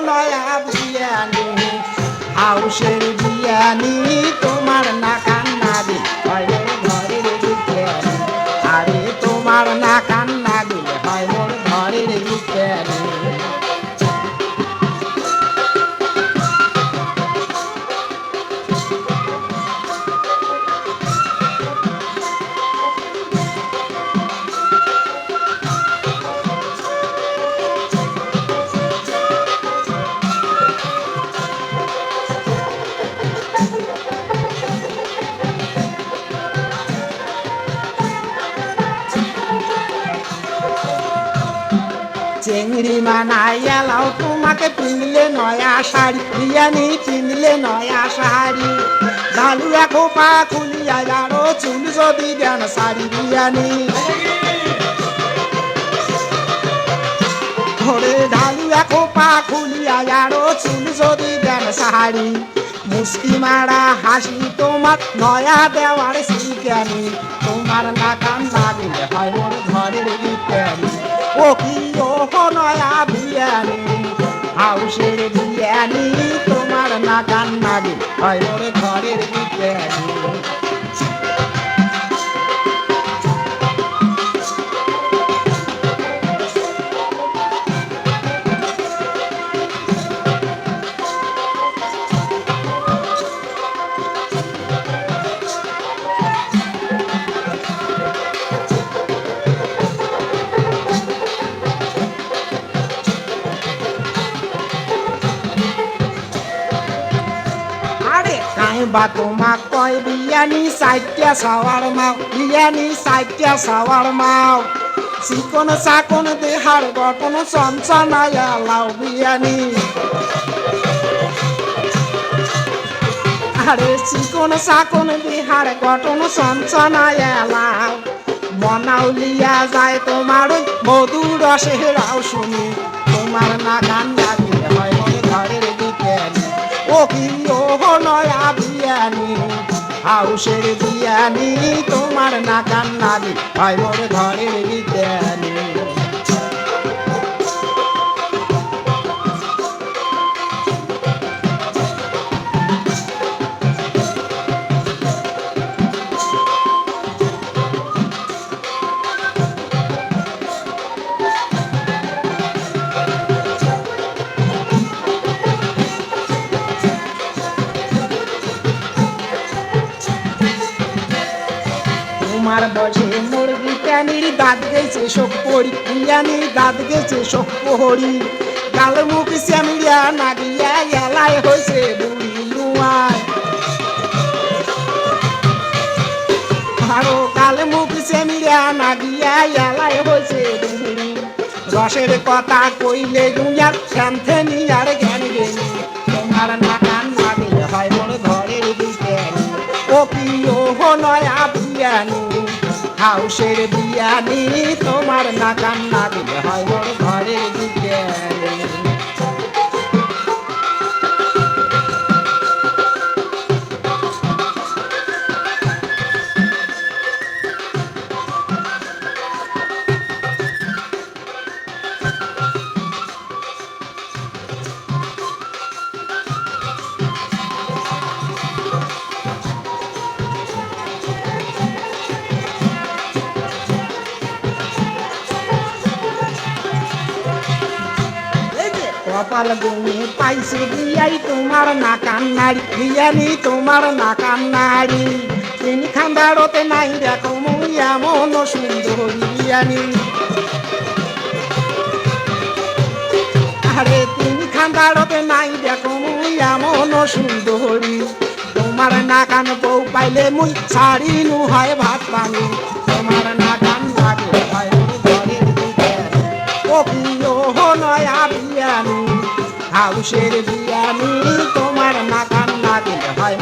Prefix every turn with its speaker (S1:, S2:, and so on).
S1: নয়া বিয়ানি হাউসের বিয়ানি তোমার চেংড়ি মানাই এলাও তোমাকে পিনলে নয়া শাড়ি বিয়ানি পিনলে নয়া শাড়ি। ডালুয়া খোপা খুলিয়া যারো চুল যদি দেন শাড়ি বিয়ানি ঘরে ঢালুয়া খোপা খুলিয়া যারো চুল যদি দেন শাড়ি। মুস্কি মারা হাসি তোমার নয়া দেওয়ার শিখানি। তোমার না কান লাগিলে হয় মোর ঘরের বিজ্ঞানী ও কি নয়া বিয়ানি হাউসের বিয়ানি তোমার না কান লাগিলে হয় মোর ঘরের আরে কাই কয়, বিয়ানি সাইটিয়া সাওয়ার মাও, বিয়ানি সাইটিয়া সাওয়ার মাও। চিকন চাকন দেহার গঠন চঞ্চনায়া লাও বিয়ানি। আরে চিকন চাকন দেহার গঠন চঞ্চনায়া লাও। মনাউলিয়া যায় তোমার মধু রসেরাও শুনি, তোমার না গান লাগিলে হয় মনে ঘরের বিজ্ঞানী ও কি, ও নয়া হাউসের দিয়ানি তোমার না গান ভাই মোর ঘরের বিজ্ঞানী তোমার বসে মুরগি প্যানির দাঁত গেছে শোক পড়ি বিয়ানির দাঁত গেছে শোক পড়ি গাল মুখ শ্যামিয়া নাগিয়া এলাই হয়েছে বুড়ি লুয়ায় আরও কাল মুখ শ্যামিয়া নাগিয়া এলাই হয়েছে বুড়ি। রসের কথা কইলে দুনিয়ার শ্যান্থে নিয়ার জ্ঞান গেনি। তোমার না কান লাগিলে হয় মোর ঘরের বিজ্ঞানী ও ও নয়া বিয়ানি। হাউসের বিয়ানি তোমার না কান লাগিলে হয় মোর ঘরের বিজ্ঞানী কপাল গুনে পাইছে বিয়াই তোমার না কান্নাড়ি বিয়ানি তোমার না কান্নাড়ি তিন খান্দাড়তে নাই দেখো মুই এমন সুন্দরী বিয়ানি আরে তিন খান্দাড়তে নাই দেখো মুই এমন সুন্দরী তোমার না কান বউ পাইলে মুই ছাড়ি নু হয় ভাত পানি তোমার না কান হয়? হাউসের বিয়ানি তোমার না কান্না লাগিলে হয়